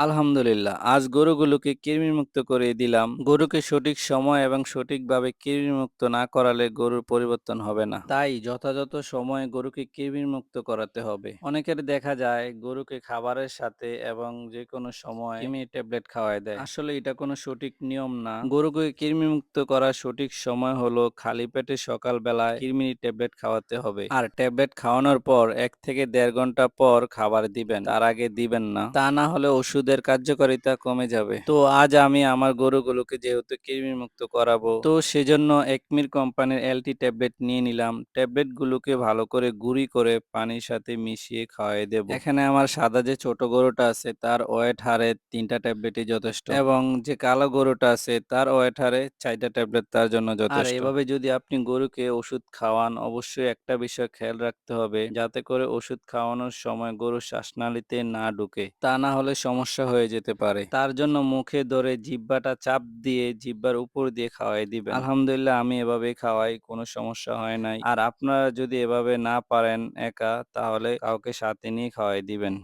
আলহামদুলিল্লাহ। আজ গরুগুলোকে কৃমিমুক্ত করে দিলাম। গরুকে সঠিক সময় এবং সঠিকভাবে কৃমিমুক্ত না করালে গরুর পরিবর্তন হবে না। তাই যথাযথ সময়ে গরুকে কৃমিমুক্ত করাতে হবে। অনেকের দেখা যায় গরুকে খাবারের সাথে এবং যেকোনো সময় কৃমির ট্যাবলেট খাওয়ায় দেয়। আসলে এটা কোনো সঠিক নিয়ম না। গরুকে কৃমিমুক্ত করার সঠিক সময় হলো খালি পেটে সকাল সকালবেলায় কৃমির ট্যাবলেট খাওয়াতে হবে। আর ট্যাবলেট খাওয়ানোর পর এক থেকে দেড় ঘণ্টা পর খাবার দিবেন। তার আগে দিবেন না। তা না হলে ওষুধের কার্যকারিতা কমে যাবে। তো আজ আমি আমার গরুগুলোকে যেহেতু কৃমিমুক্ত করাবো, তো সেজন্য একমির কোম্পানির এলটি ট্যাবলেট নিয়ে নিলাম। ট্যাবলেট গুলোকে ভালো করে গুঁড়ি করে পানির সাথে মিশিয়ে খাওয়াই দেব। এখানে আমার সাদা যে ছোট গরুটা আছে তার ওয়েট হারে তিনটা ট্যাবলেটই যথেষ্ট এবং যে কালো গরুটা আছে তার ওয়েট হারে চারটা ট্যাবলেট তার জন্য যথেষ্ট। এভাবে যদি আপনি গরুকে ওষুধ খাওয়ান অবশ্যই একটা বিষয় খেয়াল রাখতে হবে যাতে করে ওষুধ খাওয়ানোর সময় গরুর শ্বাসনালীতে না ঢুকে। তা না হলে সমস্যা হয়ে যেতে পারে। তার জন্য মুখে ধরে জিব্বাটা চাপ দিয়ে জিব্বার উপর দিয়ে খাওয়াই দিবেন। আলহামদুলিল্লাহ, আমি এভাবে খাওয়াই, কোনো সমস্যা হয় নাই। আর আপনারা যদি এভাবে না পারেন একা, তাহলে কাউকে সাথে নিয়ে খাওয়াই দিবেন।